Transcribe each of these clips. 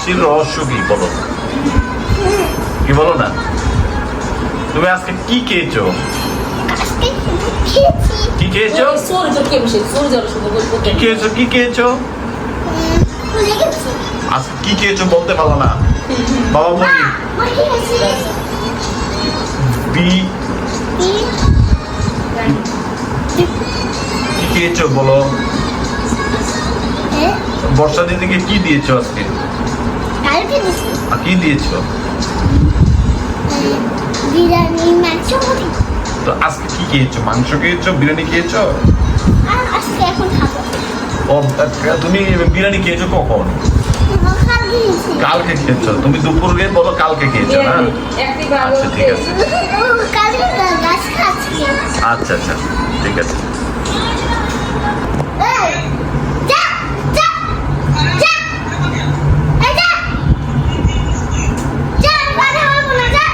হাসির রহস্য কি বলো? কি বলো না? তুমি আজকে কি খেয়েছো? কি খেয়েছো? কে খেয়েছো? কি খেয়েছো? আজকে কি খেয়েছো বলতে পারো না। বাবা মা বলি বি কি খেয়েছো বলো? বর্ষা দিদিকে কি দিয়েছ আজকে? আর কি দিয়েছ? বিরিয়ানি মাংস তো আজকে কি খেয়েছো? মাংস খেয়েছো? বিরিয়ানি খেয়েছো? আজকে এখন খাব। ও তুমি বিরিয়ানি খেয়েছো কখন? কালকে খেয়েছো। তুমি দুপুরে বলো কালকে খেয়েছো না? আচ্ছা ঠিক আছে। আচ্ছা আচ্ছা ঠিক আছে এই, যা, যা, যা, এই যা। যা, আমি বাড়ি হব না, যা।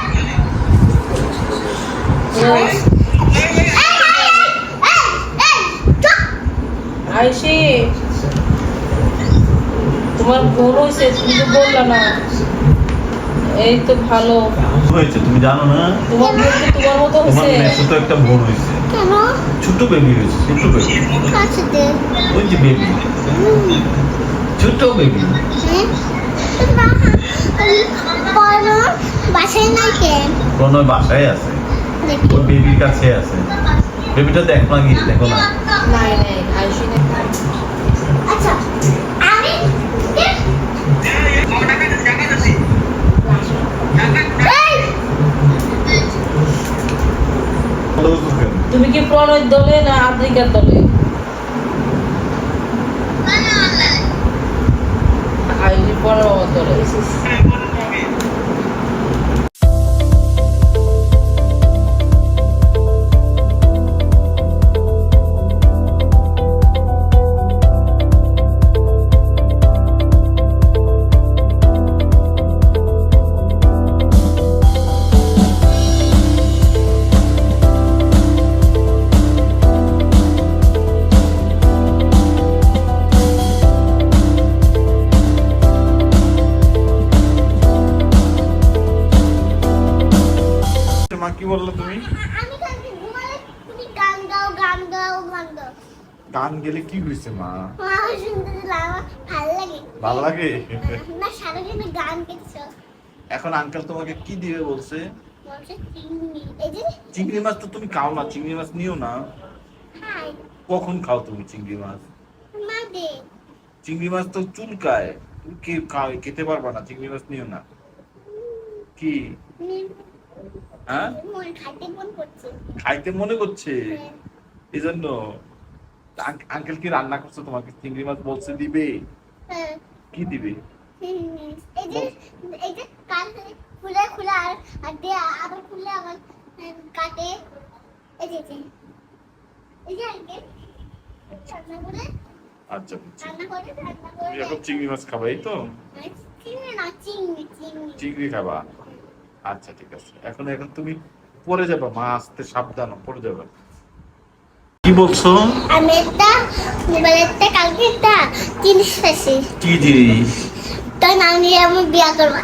এই, এই, এই, এই, এই, চুপ। আইসি তোমার ভুল হয়েছে তুমি তো বললা না। এই তো ভালো। হয়েছে তুমি জানো না? তোমার ভুল তো তোমার মতো তোমার হয়েছে। তো একটা ভুল হয়েছে। কেন? ছোট বেবি হয়েছে ছোট বেবি কাছে দে। ওই যে বেবি ছোট বেবি হ্যাঁ? বাসায় নাই কেন? কোনো বাসায় আছে। দেখি। ওই বেবির কাছে আছে। বেবিটা দেখ না গিয়ে দেখো না নাই নাই। তুমি দলে না আফ্রিকার দলে? আইসি প্রণয় দলে। বলল তুমি? গান গেলে কি হয়েছে মা? ভালো লাগে। এখন আঙ্কেল তোমাকে কি দিবে বলছে? চিংড়ি। মাছ তো তুমি খাও না চিংড়ি মাছ নিও না। কখন খাও তুমি চিংড়ি মাছ? চিংড়ি মাছ তো চুলকায়। তুমি কে খেতে পারবা না চিংড়ি মাছ নিও না। কি? হ্যাঁ? খাইতে মন করছে। হ্যাঁ। এই জন্য আঙ্কেল কি রান্না করছে তোমাকে? চিংড়ি মাছ বলছে দিবে? হ্যাঁ। কি দিবে? এই যে এই যে কান খুলে খুলে আর আর দিয়ে আবার খুলে আবার কাটে। এই যে এই যে। এই রান্না করে। আচ্ছা চিংড়ি মাছ তো? চিংড়ি না চিংড়ি চিংড়ি। চিংড়ি খাবা? আচ্ছা ঠিক আছে। এখন এখন তুমি পরে যাবা মা আসতে সাবধান পরে যাবা। কি বলছো? আমি একটা মোবাইল একটা কালকে একটা জিনিস পেয়েছি কি জিনিস? নাম নিয়ে আমি বিয়া করব।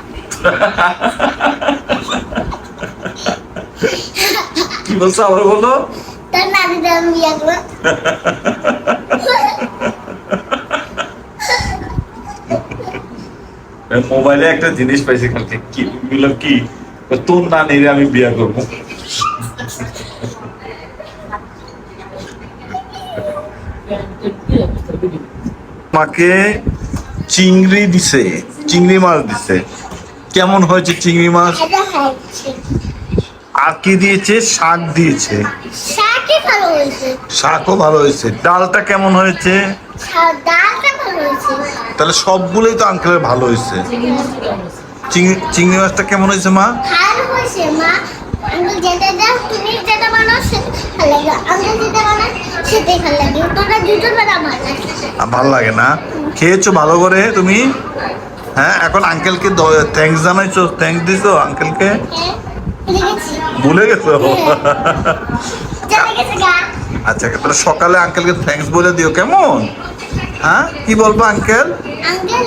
কি বলছো আবার বলো? তার নাম দিয়ে আমি বিয়া করব। মোবাইলে একটা জিনিস পাইছি কালকে। কি বললাম কি? তোর না নিলে আমি বিয়া করব। মাকে চিংড়ি দিছে চিংড়ি মাছ দিছে। কেমন হয়েছে চিংড়ি মাছ? আর কি দিয়েছে? শাক দিয়েছে। শাকও ভালো হয়েছে। ডালটা কেমন হয়েছে? হয়েছে। তাহলে সবগুলোই তো আঙ্কেলের ভালো হয়েছে। চিংড়ি মাছটা কেমন হয়েছে মা? ভালো হয়েছে মা। আমি যেটা দাও তুমি যেটা বানাও সেটা ভালো লাগে। আমি যেটা বানাই সেটাই ভালো লাগে। তোমরা দুজন বানা আমার লাগে। ভালো লাগে না? খেয়েছো ভালো করে তুমি? হ্যাঁ এখন আঙ্কেলকে থ্যাঙ্কস জানাইছো থ্যাঙ্কস দিছো আঙ্কেলকে হ্যাঁ ভুলে গেছি। গেছে? গা। আচ্ছা তাহলে সকালে আঙ্কেলকে থ্যাঙ্কস বলে দিও কেমন? হ্যাঁ কি বলব uncle uncle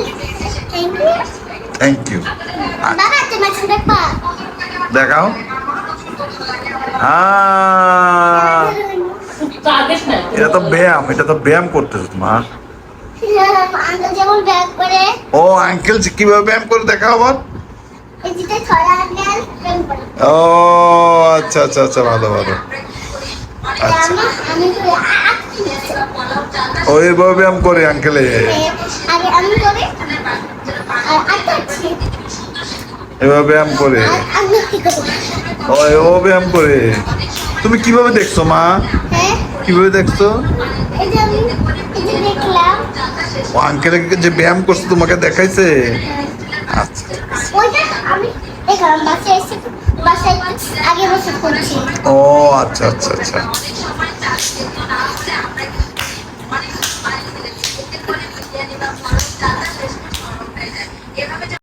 thank you thank you দেখাও। এটা তো ব্যায়াম এটা তো ব্যায়াম করতেছ মা ও আঙ্কেল কীভাবে ব্যায়াম করে দেখা আবার। ও আচ্ছা আচ্ছা আচ্ছা ভালো ভালো। আচ্ছা আমি করি ব্যায়াম করে আঙ্কেলে। এভাবে ব্যায়াম করে। ও ব্যায়াম করে। তুমি কীভাবে দেখছ মা? হ্যাঁ? কীভাবে দেখছ? ও আঙ্কেলে যে ব্যায়াম করছে তোমাকে দেখাইছে? আচ্ছা। ও আচ্ছা আচ্ছা আচ্ছা।